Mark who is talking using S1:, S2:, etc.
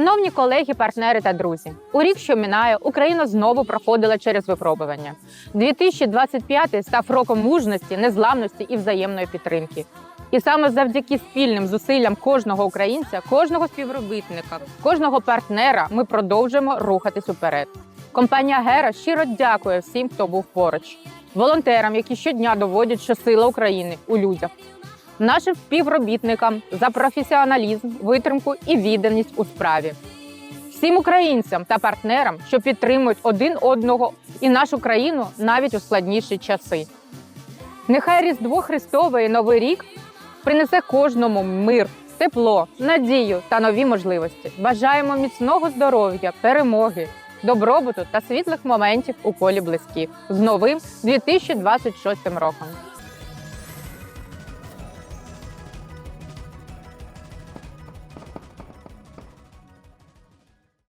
S1: Шановні колеги, партнери та друзі, у рік, що минає, Україна знову проходила через випробування. 2025 став роком мужності, незламності і взаємної підтримки. І саме завдяки спільним зусиллям кожного українця, кожного співробітника, кожного партнера ми продовжуємо рухатись уперед. Компанія Гера щиро дякує всім, хто був поруч, волонтерам, які щодня доводять, що сила України у людях, нашим співробітникам за професіоналізм, витримку і відданість у справі, всім українцям та партнерам, що підтримують один одного і нашу країну навіть у складніші часи. Нехай Різдво Христове і Новий рік принесе кожному мир, тепло, надію та нові можливості. Бажаємо міцного здоров'я, перемоги, добробуту та світлих моментів у колі близьких з новим 2026 роком.